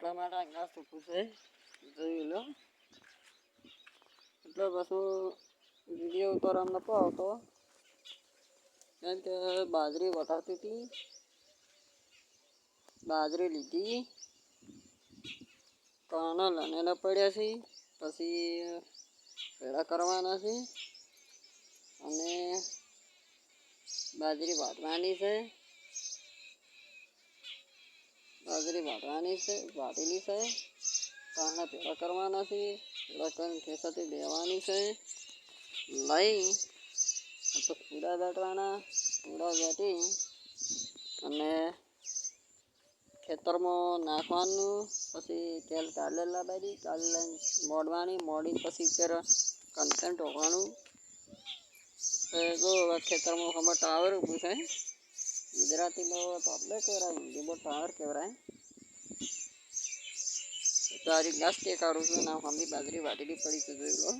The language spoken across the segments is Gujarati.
આ ઘાસ ઉભું છે. જોઈ લો. એટલે પાછું વીડિયો ઉતારવા નતો આવતો. કેમ કે બાજરી વટાતી હતી. બાજરી લીધી. કાના લણેલા પડ્યા છે. પછી ભેળા કરવાના છે. અને બાજરી વાટવાની છે. બાજરી વાટવાની છે વાટેલી છે. કાના ભેળા કરવાના છે, ભેળા કરીને ખેસાથી લેવાની છે. લઈ તો પૂડા દાટવાના પૂડા દાટી અને ખેતરમાં નાખવાનું, પછી તેલ કાઢેલા બારી કાઢી મોડવાની મોડી પછી ફેર કન્ટેન્ટ હોવાનું. જો ખેતરમાં ખબર ટાવર ઊભું છે. ગુજરાતીમાં તો આપણે કહેવાય, હિન્દીમાં ટાવર કહેવાય. તો આજે ઘાસ તે કાઢું છું ના ખાંભી બાજરી વાટેલી પડી છે, જોઈ લો.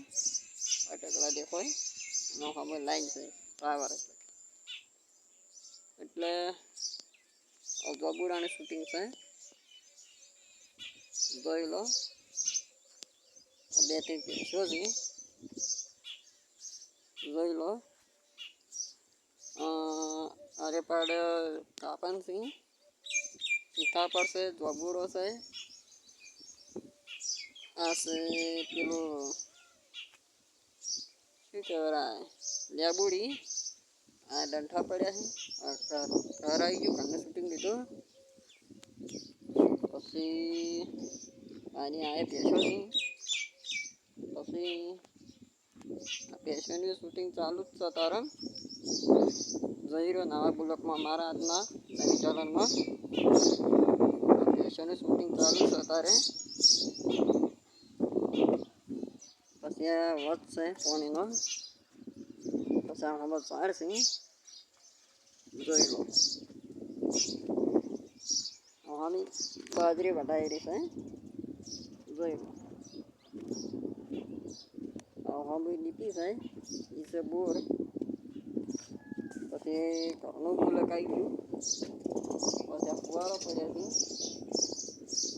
અટકલા દેખાય એનો ખાંભો લાઈન છે ટાવર એટલે એટલે બબુડાની શૂટિંગ છે. જોઈ લો. બે ત્રણ પીસો જોઈ લો. અરે પાડ કાપન છે સીતા પર છે જોબુડો છે આ છે પેલું શું કહેવાય લેબુડી આ ડંઠા પડ્યા છે ઘર આવી ગયું ઘરને શૂટિંગ લીધું પછી આની આ ભેંસો છે પછી આ ભેંસોની શૂટિંગ ચાલુ જ છે તારે જઈ રહ્યો નવા બ્લોકમાં મારા હાથના નવી ચલનમાં શૂટિંગ ચાલુ છે અત્યારે. પછી આ વધ છે પાણીનો પછી આ ઝાડ છે. જોઈ લો. હમી બાજરી વટાયેલી છે. જોઈ લો. હમી લીપી છે. એ છે બોર. પછી ઘરનું હું આવી ગયું પછી આ ફુવારો પડ્યો છે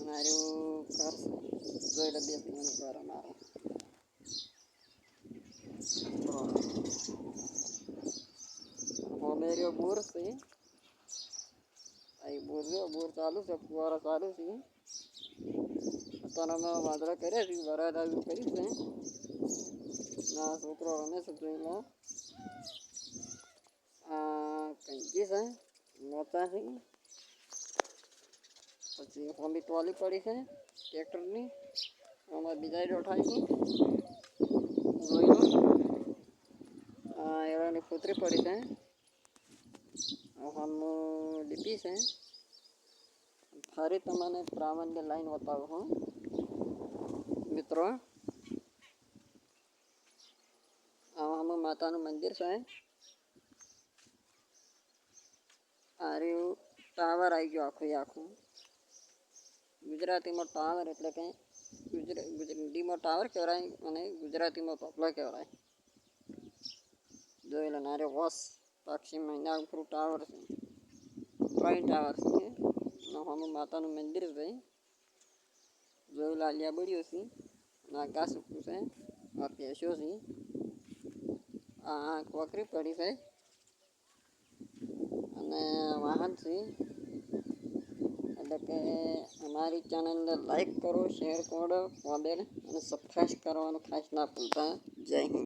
આર્યું ઘર છે જોઈ લો બે પીવાનું ઘર અમારું હોમેરિયો બોર છે અહીં બોર જો બોર ચાલુ છે ફુવારા ચાલુ છે અત્યારે અમે વાદળા કર્યા છે આવ્યું કર્યું છે ના છોકરો રમે છે જોઈ લો કંકી છે મોચા છે પછી હોમી ટ્રોલી પડી છે ટ્રેક્ટરની આમાં બીજા રોઠાય છે કૂતરી પડી છે આમનું ડીપી છે ફરી તમને પ્રામાણ્ય લાઈન બતાવું હું મિત્રો આમાં માતાનું મંદિર છે આ ટાવર આવી ગયો આખું આખું. ગુજરાતીમાં ટાવર એટલે કે હિન્દીમાં ટાવર કહેવાય અને ગુજરાતીમાં તપલો કહેવાય. જોઈ લો નારે વસ પક્ષી મહિના ઉપર ટાવર છે. ત્રણ ટાવર છે હમણાં માતાનું મંદિર છે. જોઈ આલિયા બળ્યો છે. આ ઘાસ ઉભું છે. આ ભેંસો છે. આ કોકરી પડી છે. અને વાહન છીએ એટલે કે અમારી ચેનલને લાઈક કરો શેર કરો મોબાઈલ અને સબસ્ક્રાઈબ કરવાનું ખાસ ના ભૂલતા. જય હિન્દ.